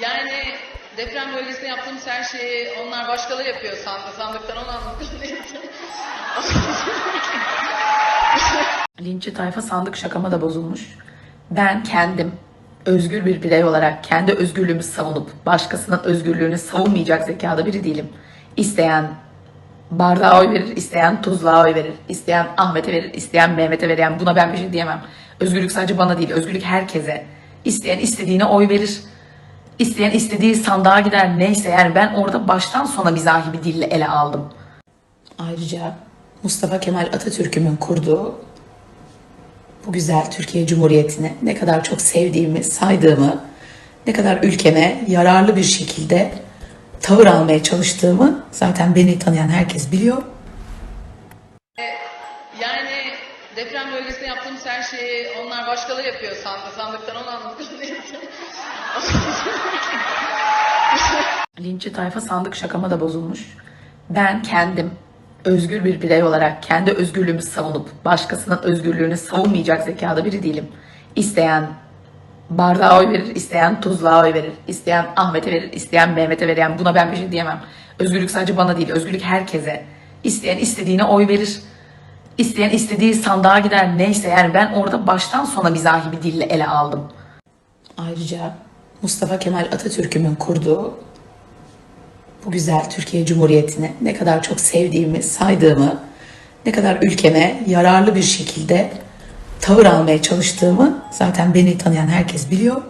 Yani deprem bölgesinde yaptığımız her şeyi onlar başkaları yapıyor sandı, sandıktan onu anlatmalıyım. Linççi tayfa sandık şakama da bozulmuş. Ben kendim özgür bir birey olarak kendi özgürlüğümü savunup başkasının özgürlüğünü savunmayacak zekada biri değilim. İsteyen bardağa oy verir, isteyen tuzluğa oy verir, isteyen Ahmet'e verir, isteyen Mehmet'e verir. Yani buna ben bir şey diyemem. Özgürlük sadece bana değil, özgürlük herkese. İsteyen istediğine oy verir. İsteyen istediği sandığa gider neyse yani ben orada baştan sona mizahi bir dille ele aldım. Ayrıca Mustafa Kemal Atatürk'ümün kurduğu bu güzel Türkiye Cumhuriyeti'ni ne kadar çok sevdiğimi, saydığımı, ne kadar ülkeme yararlı bir şekilde tavır almaya çalıştığımı zaten beni tanıyan herkes biliyor. Yani deprem bölgesinde yaptığımız her şeyi onlar başkaları yapıyor sandı, sandıktan onu anlatmalıyım. Linççi tayfa sandık şakama da bozulmuş. Ben kendim özgür bir birey olarak kendi özgürlüğümü savunup başkasının özgürlüğünü savunmayacak zekada biri değilim. İsteyen bardağa oy verir, isteyen tuzluğa oy verir, isteyen Ahmet'e verir, isteyen Mehmet'e verir. Yani buna ben bir şey diyemem. Özgürlük sadece bana değil, özgürlük herkese. İsteyen istediğine oy verir. İsteyen istediği sandığa gider neyse yani ben orada baştan sona mizahi bir dille ele aldım. Ayrıca Mustafa Kemal Atatürk'ümün kurduğu bu güzel Türkiye Cumhuriyeti'ni ne kadar çok sevdiğimi, saydığımı, ne kadar ülkeme yararlı bir şekilde tavır almaya çalıştığımı zaten beni tanıyan herkes biliyor.